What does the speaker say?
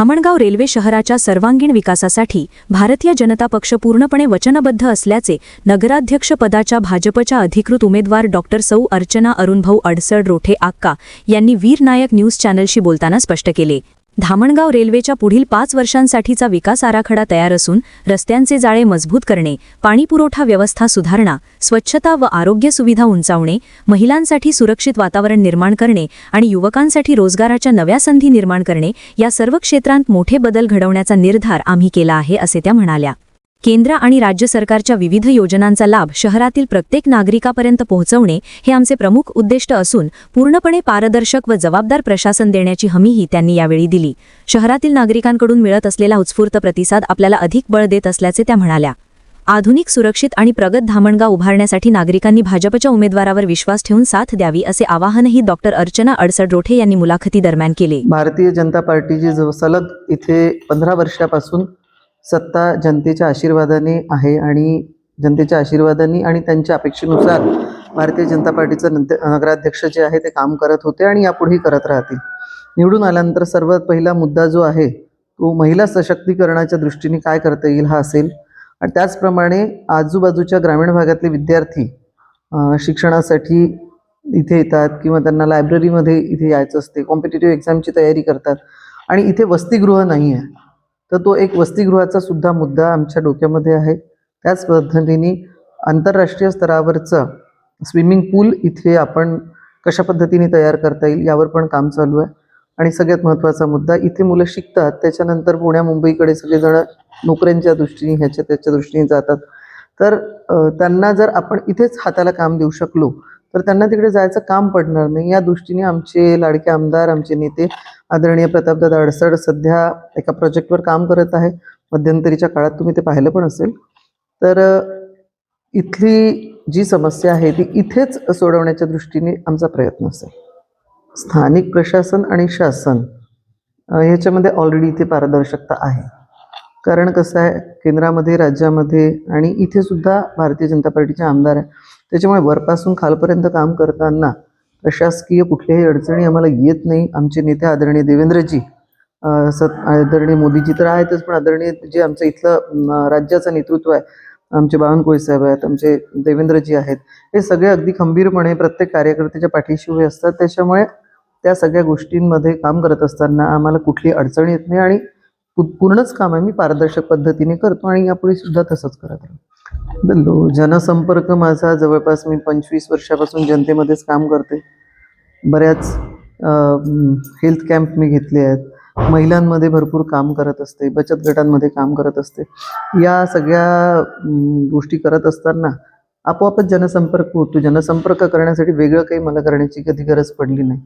Dhamangaon railway शहराच्या सर्वांगीण विकासासाठी भारतीय जनता पक्ष पूर्णपणे वचनबद्ध असल्याचे नगराध्यक्षपदाच्या भाजपच्या अधिकृत उमेदवार डॉक्टर सौ अर्चना अरुणभाऊ अडसड रोठे आक्का यांनी वीरनायक न्यूज चॅनलशी बोलताना स्पष्ट केले. धामणगाव रेल्वेच्या पुढील पाच वर्षांसाठीचा विकास आराखडा तयार असून रस्त्यांचे जाळे मजबूत करणे पाणीपुरवठा व्यवस्था सुधारणा स्वच्छता व आरोग्य सुविधा उंचावणे महिलांसाठी सुरक्षित वातावरण निर्माण करणे आणि युवकांसाठी रोजगाराच्या नव्या संधी निर्माण करणे या सर्व क्षेत्रांत मोठे बदल घडवण्याचा निर्धार आम्ही केला आहे असे त्या म्हणाल्या. केंद्र आणि राज्य सरकारच्या विविध योजनांचा लाभ शहरातील प्रत्येक नागरिकापर्यंत पोहोचवणे हे आमचे प्रमुख उद्दिष्ट असून पूर्णपणे पारदर्शक व जबाबदार प्रशासन देण्याची हमीही त्यांनी यावेळी दिली. शहरातील नागरिकांकडून मिळत असलेला उत्स्फूर्त प्रतिसाद आपल्याला अधिक बळ देत असल्याचे त्या म्हणाल्या. आधुनिक सुरक्षित आणि प्रगत धामणगाव उभारण्यासाठी नागरिकांनी भाजपच्या उमेदवारावर विश्वास ठेवून साथ द्यावी असे आवाहनही डॉक्टर अर्चना अडसड रोठे यांनी मुलाखती दरम्यान केले. भारतीय जनता पार्टीची सलग इथे पंधरा वर्षापासून सत्ता जनतेच्या आशीर्वादाने आहे आणि जनतेच्या आशीर्वादाने आणि त्यांच्या अपेक्षेनुसार भारतीय जनता पार्टीचं नंत नगराध्यक्ष जे आहे ते काम करत होते आणि यापुढेही करत राहतील. निवडून आल्यानंतर सर्वात पहिला मुद्दा जो आहे तो महिला सशक्तीकरणाच्या दृष्टीने काय करता येईल हा असेल. आणि त्याचप्रमाणे आजूबाजूच्या ग्रामीण भागातले विद्यार्थी शिक्षणासाठी इथे येतात किंवा त्यांना लायब्ररीमध्ये इथे यायचं असते कॉम्पिटेटिव्ह एक्झामची तयारी करतात आणि इथे वसतिगृह नाही आहे तर तो एक वसतिगृहाचा सुद्धा मुद्दा आमच्या डोक्यामध्ये आहे. त्याच पद्धतीने आंतरराष्ट्रीय स्तरावरचं स्विमिंग पूल इथे आपण कशा पद्धतीने तयार करता येईल यावर पण काम चालू आहे. आणि सगळ्यात महत्त्वाचा मुद्दा इथे मुलं शिकतात त्याच्यानंतर पुण्या मुंबईकडे सगळेजण नोकऱ्यांच्या दृष्टीने ह्याच्या त्याच्या दृष्टीने जातात. तर त्यांना जर आपण इथेच हाताला काम देऊ शकलो तर त्यांना तिकडे जायचं काम पडणार नाही. या दृष्टीने आमचे लाडके आमदार आमचे नेते आदरणीय प्रतापदादा अडसड सध्या एका प्रोजेक्टवर काम करत आहे मध्यंतरीच्या काळात तुम्ही ते पाहिलं पण असेल. तर इथली जी समस्या आहे ती इथेच सोडवण्याच्या दृष्टीने आमचा प्रयत्न असेल. स्थानिक प्रशासन आणि शासन ह्याच्यामध्ये ऑलरेडी इथे पारदर्शकता आहे. कारण कसं आहे केंद्रामध्ये राज्यामध्ये आणि इथे सुद्धा भारतीय जनता पार्टीचे आमदार आहे. त्याच्यामुळे वरपासून खालपर्यंत काम करताना प्रशासकीय कुठल्याही अडचणी आम्हाला येत नाही. आमचे नेते आदरणीय देवेंद्रजी सत आदरणीय मोदीजी तर आहेतच पण आदरणीय जे आमचं इथलं राज्याचं नेतृत्व आहे आमचे बावनकुळे साहेब आहेत आमचे देवेंद्रजी आहेत हे सगळे अगदी खंबीरपणे प्रत्येक कार्यकर्त्याच्या पाठीशी उभे असतात. त्याच्यामुळे त्या सगळ्या गोष्टींमध्ये काम करत असताना आम्हाला कुठली अडचण येत नाही आणि पूर्णच काम आहे. मी पारदर्शक पद्धतीने करतो आणि यापुढे सुद्धा तसंच करत राहतो जनसंपर्क माझा जवळपास मी पंचवीस वर्षापासून जनतेमध्येच काम करते. बऱ्याच हेल्थ कॅम्प मी घेतले आहेत. महिलांमध्ये भरपूर काम करत असते बचत गटांमध्ये काम करत असते. या सगळ्या गोष्टी करत असताना आपोआपच जनसंपर्क होतो. जनसंपर्क करण्यासाठी वेगळं काही मला करण्याची कधी गरज पडली नाही.